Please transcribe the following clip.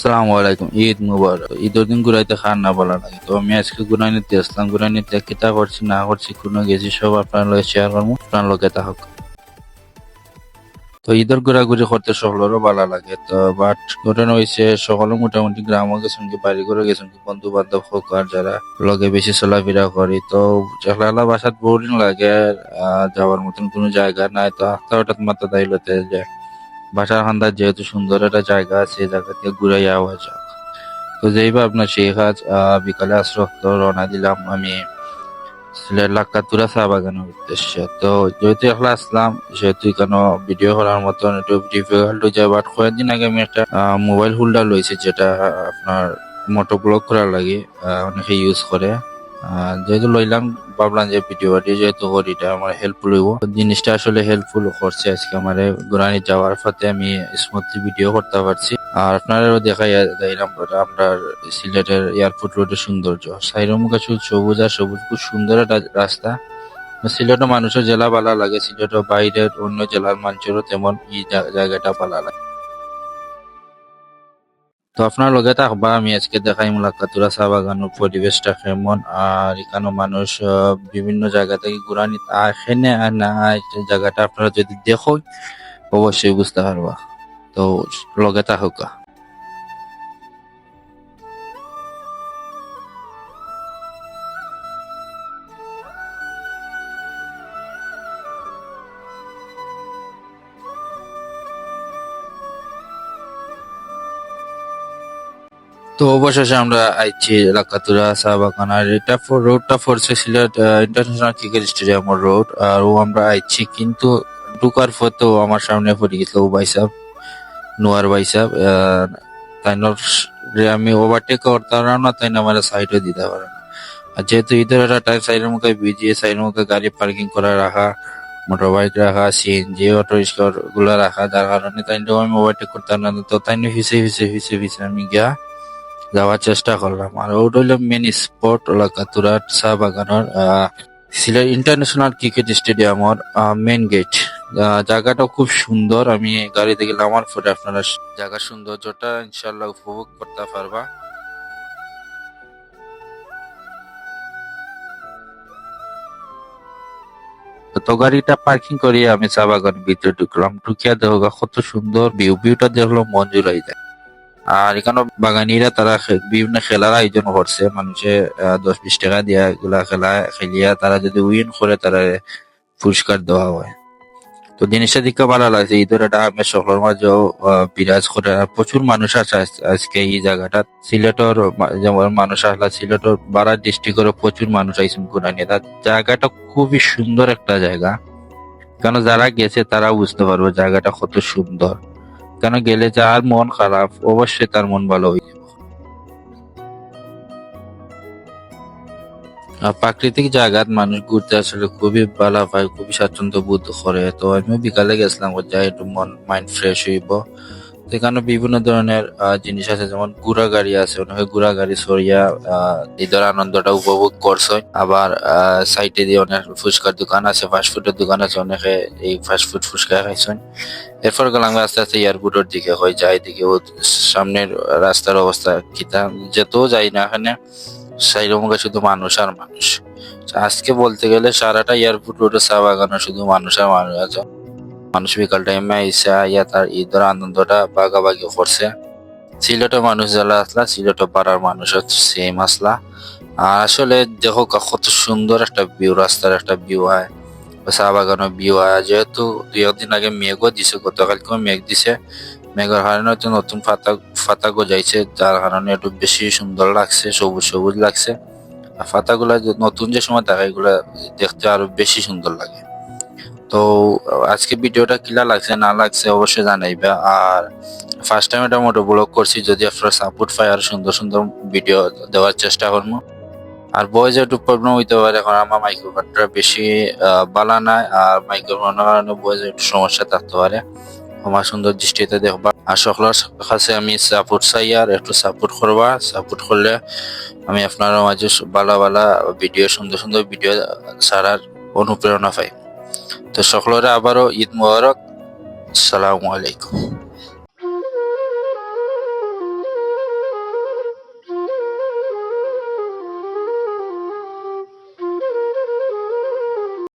সালামু আলাইকুম, ঈদ মুবারক। ঈদের দিন ঘুরাইতে খান না বলা লাগে। তো আমি আজকে ঘুরাই নিতে আসলাম। ঘুরাই নিতে কিতা করছি, না করছি, কোনো গেছি, সব আপনার লগে শেয়ার করব আপনার লগে থাকুক তো ঈদের ঘোরাঘুরি করতে সকলেরও ভালো লাগে। তো বাট ঘটনা হয়েছে সকলে মোটামুটি গ্রামও গেছেন কি বাড়ি করে গেছেন কি বন্ধু বান্ধব হোক আর যারা লগে বেশি চলাফেরা করি। তো একলা বাসাত বোরিং লাগে যাওয়ার মতন কোনো জায়গা নাই। তো আস্তা হঠাৎ মাথা দাইলতে যে বাসার খান্দার যেহেতু সুন্দর একটা জায়গা আছে, এই জায়গা থেকে ঘুরে যাওয়া যাক। তো যেইভাবে আপনার সেই কাজ বিকালে আশ্রক্ত রওনা দিলাম আমি সিলেট লাক্কাতুরা চা বাগানের উদ্দেশ্যে। তো যেহেতু একলা আসলাম, সেহেতু এখানে ভিডিও করার মতন একটু ডিফিকাল্ট হয়ে যায় বাট কয়েকদিন আগে আমি একটা মোবাইল হোল্ডার লইছি, যেটা আপনার মোটো ব্লক করার লাগে অনেকে ইউজ করে। যেহেতু লইলাম, ভাবলাম যে ভিডিও বাটিয়ে যেহেতু করি, এটা আমার হেল্পফুল হইব জিনিসটা আসলে হেল্পফুল করছে আজকে আমার গুরানি যাওয়ার পথে আমি স্মুথলি ভিডিও করতে পারছি। আর আপনারাও দেখাই দিলাম আপনার সিলেটের এয়ারপোর্ট রোডের সৌন্দর্য। সাইরের মুখে শুধু সবুজ আর সবুজ, খুব সুন্দর একটা রাস্তা। সিলেটের মানুষের জেলা ভালো লাগে, সিলেটের বাইরের অন্য জেলার মানুষেরও তেমন এই জায়গাটা ভালো লাগে। তো আপনার লগে থাকবা আমি আজকে দেখাই মুলাকাতুরা চা বাগানোর পরিবেশটা কেমন। আর এখানে মানুষ বিভিন্ন জায়গা থেকে ঘুরানি এখানে আর না জায়গাটা আপনারা যদি দেখো অবশ্যই বুঝতে পারবা। তো লগে থাকুকা। তো অবশেষে আমরা আইছি লাকাতুরা চা আর এটা ফর রোডটা ফরছে সিলেট ইন্টারন্যাশনাল ক্রিকেট স্টেডিয়ামের রোড আর ও আমরা আইছি কিন্তু ঢুকার পথেও আমার সামনে পড়ে গেছিল ও ভাই সাহেব, নোয়ার ভাই সাহেব রে আমি ওভারটেক করতে পারলাম না তাই না আমার সাইডও দিতে পারে না। আর যেহেতু ঈদের একটা টাইম সাইডের মুখে বিজি সাইডের মুখে গাড়ি পার্কিং করা রাখা মোটর বাইক রাখা সিএনজি অটো রিক্সা গুলো রাখা, যার কারণে তাইনটাও আমি ওভারটেক করতে পারলাম না, তো তাইন হিসে হিসে হিসে হিসে আমি গিয়া যাওয়ার চেষ্টা করলাম। আর ওটা হলো মেন স্পট লাকাতুরার চা বাগানের সিলেট ইন্টারন্যাশনাল ক্রিকেট স্টেডিয়ামের মেন গেট জায়গাটা খুব সুন্দর। আমি গাড়ি থেকে নামার পরে আপনারা জায়গার সৌন্দর্যটা ইনশাল্লাহ উপভোগ করতে পারবা। তো গাড়িটা পার্কিং করিয়ে আমি চা বাগানের ভিতরে ঢুকলাম। ঢুকিয়া দেখো কত সুন্দর ভিউ ভিউটা দেখল মন জুড়াই যায়। আর এখানে বাগানিরা তারা বিভিন্ন খেলার আয়োজন করছে। মানুষে দশ বিশ টাকা দিয়া এগুলা খেলা খেলিয়া তারা যদি উইন করে তারা পুরস্কার দেওয়া হয়। তো জিনিসটা দিকে ভালো লাগছে। ঈদের একটা আমের সকলের মাঝেও বিরাজ করে প্রচুর মানুষ আছে আজ- আজকে এই জায়গাটা। সিলেটর যেমন মানুষ আসলা, সিলেটর বারার ডিস্ট্রিক্টের প্রচুর মানুষ আইসেন নিয়ে। তার জায়গাটা খুবই সুন্দর একটা জায়গা। কেন যারা গেছে তারা বুঝতে পারবে জায়গাটা কত সুন্দর। কেন গেলে যার মন খারাপ, অবশ্যই তার মন ভালো হয়ে যাবে। প্রাকৃতিক জায়গাত মানুষ ঘুরতে আসলে খুবই ভালো পায়, খুবই স্বাচ্ছন্দ্য বোধ করে। তো আমিও বিকালে গেছিলাম, যাই একটু মন মাইন্ড ফ্রেশ হইব। এখানে বিভিন্ন ধরনের জিনিস আছে, যেমন গুড়া গাড়ি আছে, অনেকে গুড়া গাড়ি সরিয়া ঈদের আনন্দটা উপভোগ করছে। আবার সাইডে দিয়ে অনেক ফুচকার দোকান আছে ফাস্টফুডের দোকান আছে, অনেকে এই ফাস্টফুড ফুচকা খাইছেন। এরপর গেলাম আস্তে আস্তে এয়ারপোর্টের দিকে হয় যাই দিকে ও সামনের রাস্তার অবস্থা কিতা যেতেও যাই না এখানে। সাইডের মুখে শুধু মানুষ আর মানুষ। আজকে বলতে গেলে সারাটা এয়ারপোর্ট রোডে চা বাগানে শুধু মানুষ আর মানুষ আছে। মানুষ বিকাল টাইমে আইসা ইয়া তার ঈদের আনন্দটা বাগাবাগি করছে। সিলেটের মানুষ যারা আসলা সিলেটের পাড়ার মানুষ সেম আসলা। আর আসলে দেখো কত সুন্দর একটা ভিউ রাস্তার একটা ভিউ হয়। চা বাগানের ভিউ হয়। যেহেতু দুই একদিন আগে মেঘও দিছে, গতকালকেও মেঘ দিছে। মেঘের কারণে হয়তো নতুন পাতা পাতা গজাইছে যার কারণে একটু বেশি সুন্দর লাগছে, সবুজ সবুজ লাগছে। আর পাতাগুলা যে নতুন যে সময় দেখা এগুলা দেখতে আরও বেশি সুন্দর লাগে। তো, আজকে ভিডিওটা কিলা লাগছে, না লাগছে অবশ্যই জানাইবা। আর ফার্স্ট টাইম এটা মোটো ব্লগ করছি, যদি আপনারা সাপোর্ট পাই আর সুন্দর সুন্দর ভিডিও দেওয়ার চেষ্টা করব। আর বয়স একটু প্রবলেম হইতে পারে, এখন আমার মাইক্রোফোনটা বেশি বালা নাই, আর মাইক্রোফোনের কারণে বয়স একটু সমস্যা থাকতে পারে, আমার সুন্দর দৃষ্টিতে দেখবা। আর সকলের কাছে আমি সাপোর্ট চাই, আর একটু সাপোর্ট করবা। সাপোর্ট করলে আমি আপনার মাঝে বালা বালা ভিডিও সুন্দর সুন্দর ভিডিও ছাড়ার অনুপ্রেরণা পাই। তো সকলের আবারও ঈদ মোবারক। আসসালামু আলাইকুম।